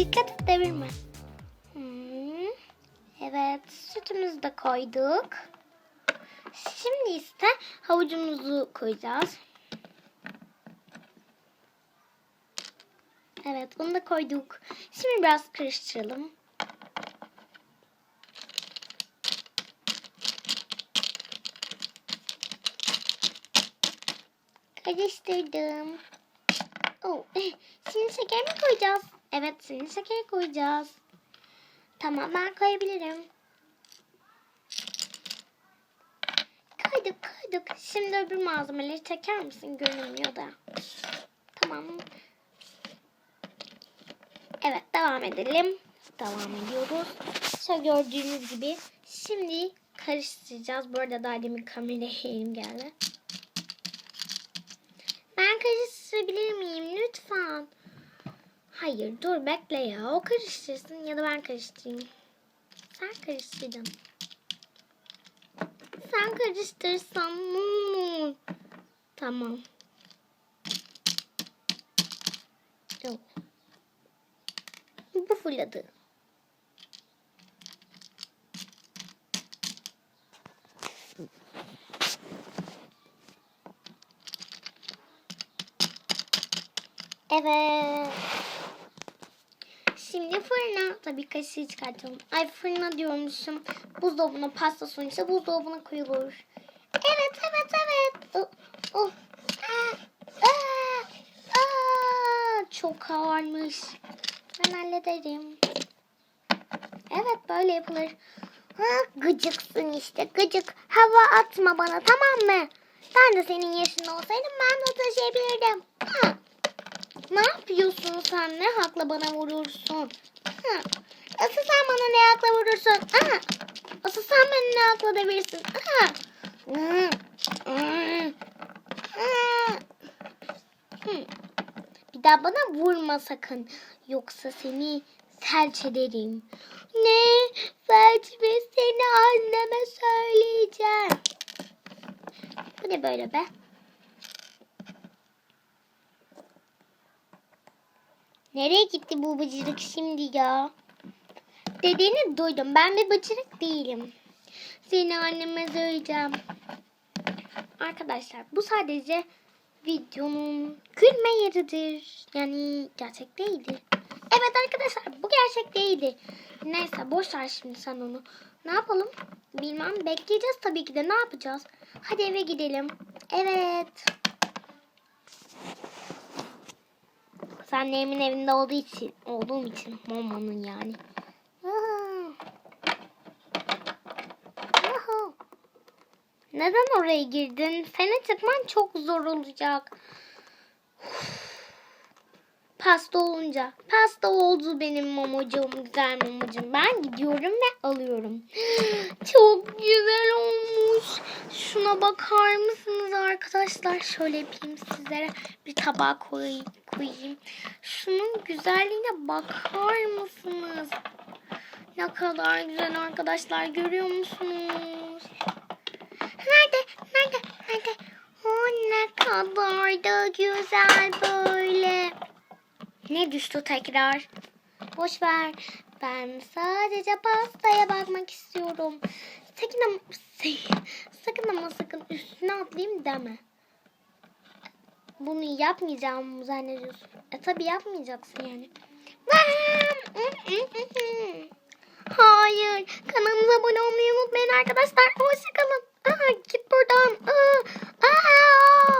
Dikkat et devirme. Hmm. Evet sütümüzü de koyduk. Şimdi ise havucumuzu koyacağız. Evet bunu da koyduk. Şimdi biraz karıştıralım. Karıştırdım. Oh, şimdi şeker mi koyacağız? Evet şimdi şeker koyacağız. Tamam ben koyabilirim. Koyduk koyduk. Şimdi öbür malzemeleri çeker misin? Görünmüyor da. Tamam. Evet devam edelim. Devam ediyoruz. Şöyle gördüğünüz gibi şimdi karıştıracağız. Bu arada daha demin kameraya elim geldi. Ben karıştırabilir miyim lütfen? Hayır dur bekle ya. O karıştırsın ya da ben karıştırayım. Sen karıştırdın. Sen karıştırsan? Tamam. Yok. Bu fırladı. Evet. Şimdi fırına tabii kaşığı çıkartalım. Ay fırına diyormuşum. Buzdolabına pasta sonuçta buzdolabına koyulur. Evet evet evet. Oh, oh. Aa, aa, aa. Çok ağırmış. Ben hallederim. Evet böyle yapılır. Ha, gıcıksın işte gıcık. Hava atma bana tamam mı? Ben de senin yaşında olsaydım ben de taşıyabilirdim. Ne yapıyorsun sen? Ne hakla bana vurursun? Ha. Asıl sen bana ne hakla vurursun? Ha. Asıl sen beni ne hakla devirsin? Ha. Hı. Hı. Hı. Hı. Bir daha bana vurma sakın. Yoksa seni felç ederim. Ne? Felç mi? Seni anneme söyleyeceğim. Bu ne böyle be? Nereye gitti bu bıcırık şimdi ya? Dediğini duydum. Ben bir bıcırık değilim. Seni anneme söyleyeceğim. Arkadaşlar bu sadece videonun gülme yeridir. Yani gerçek değildi. Evet arkadaşlar bu gerçek değildi. Neyse boş şimdi sen onu. Ne yapalım? Bilmem bekleyeceğiz tabii ki de ne yapacağız? Hadi eve gidelim. Evet. Sen Neymin evinde olduğu için, olduğum için Momo'nun yani. Neden oraya girdin? Seni çıkman çok zor olacak. Pasta olunca. Pasta oldu benim momocuğum, güzel momocuğum. Ben gidiyorum ve alıyorum. Çok güzel olmuş. Şuna bakar mısınız arkadaşlar? Şöyle yapayım sizlere. Bir tabağa koyayım. Koyayım. Şunun güzelliğine bakar mısınız? Ne kadar güzel arkadaşlar. Görüyor musunuz? Nerede? Nerede? Nerede? O ne kadar da güzel böyle. Ne düştü tekrar? Boş ver. Ben sadece pastaya bakmak istiyorum. Sakın ama, sakın ama sakın üstüne atlayayım deme. Bunu yapmayacağım mı zannediyorsun? E tabi yapmayacaksın yani. Hayır. Kanalımıza abone olmayı unutmayın arkadaşlar. Hoşçakalın. Aa, git buradan. Aa, aa.